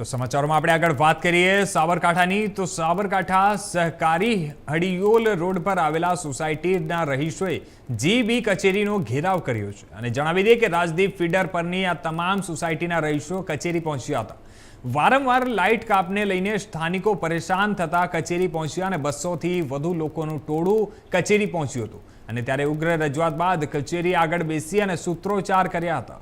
તો સમાચારોમાં આપણે આગળ વાત કરીએ સાબરકાંઠાની તો સાબરકાંઠા સહકારી હડિયોલ રોડ પર આવેલા સોસાયટીના રહીશોએ જીબી કચેરીનો ઘેરાવ કર્યો છે અને જણાવી દઈએ કે રાજદીપ ફીડર પરની આ તમામ સોસાયટીના રહીશો કચેરી પહોંચ્યા હતા. વારંવાર લાઇટ કાપને લઈને સ્થાનિકો પરેશાન થતા કચેરી પહોંચ્યા અને બસોથી વધુ લોકોનું ટોળું કચેરી પહોંચ્યું હતું. અને ત્યારે ઉગ્ર રજૂઆત બાદ કચેરી આગળ બેસી અને સૂત્રોચ્ચાર કર્યા હતા.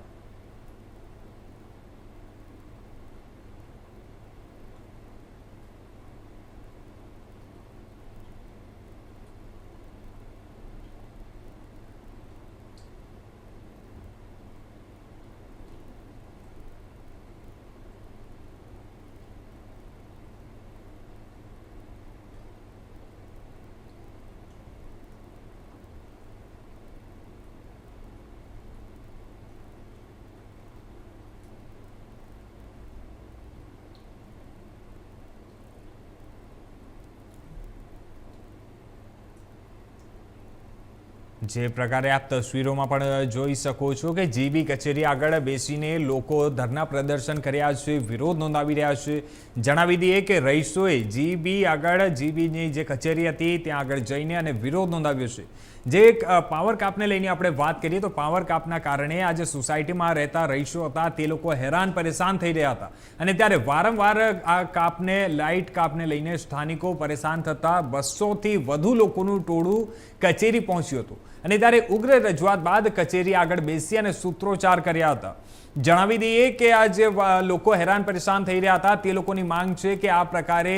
જે પ્રકારે આપ તસવીરોમાં પણ જોઈ શકો છો કે જીબી કચેરી આગળ બેસીને લોકો ધરના પ્રદર્શન કર્યા છે, વિરોધ નોંધાવી રહ્યા છે. જણાવી દઈએ કે રહીશોએ જીબી આગળ, જીબીની જે કચેરી હતી ત્યાં આગળ જઈને અને વિરોધ નોંધાવ્યો છે. જે પાવર કાપને લઈને આપણે વાત કરીએ તો પાવર કાપના કારણે આ જે સોસાયટીમાં રહેતા રહીશો હતા, તે લોકો હેરાન, પરેશાન થઈ રહ્યા હતા. અને ત્યારે વારંવાર આ કાપને, લાઇટ કાપને લઈને સ્થાનિકો પરેશાન થતા બસોથી વધુ લોકોનું ટોળું કચેરી પહોંચ્યું હતું. અને ત્યારે ઉગ્ર રજૂઆત બાદ કચેરી આગળ બેસી અને સૂત્રોચ્ચાર કર્યા હતા. જણાવી દઈએ કે આ જે લોકો હેરાન પરેશાન થઈ રહ્યા હતા. તે લોકોની માંગ છે કે આ પ્રકારે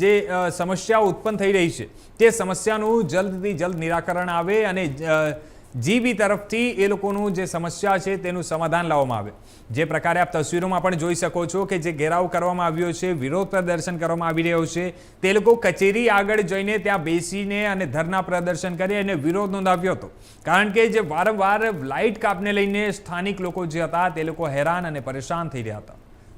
જે સમસ્યાઓ ઉત્પન્ન થઈ રહી છે, તે સમસ્યાનું જલ્દથી જલ્દ નિરાકરણ આવે અને જીબી તરફથી એ લોકોનું જે સમસ્યા છે તેનું સમાધાન લાવવામાં આવે. જે પ્રકારે આપ તસવીરોમાં પણ જોઈ શકો છો કે જે ઘેરાવ કરવામાં આવ્યો છે, વિરોધ પ્રદર્શન કરવામાં આવી રહ્યો છે, તે લોકો કચેરી આગળ જઈને ત્યાં બેસીને અને ધરના પ્રદર્શન કરી અને વિરોધ નોંધાવ્યો હતો. કારણ કે જે વારંવાર લાઇટ કાપને લઈને સ્થાનિક લોકો જે હતા તે લોકો હેરાન અને પરેશાન થઈ રહ્યા હતા.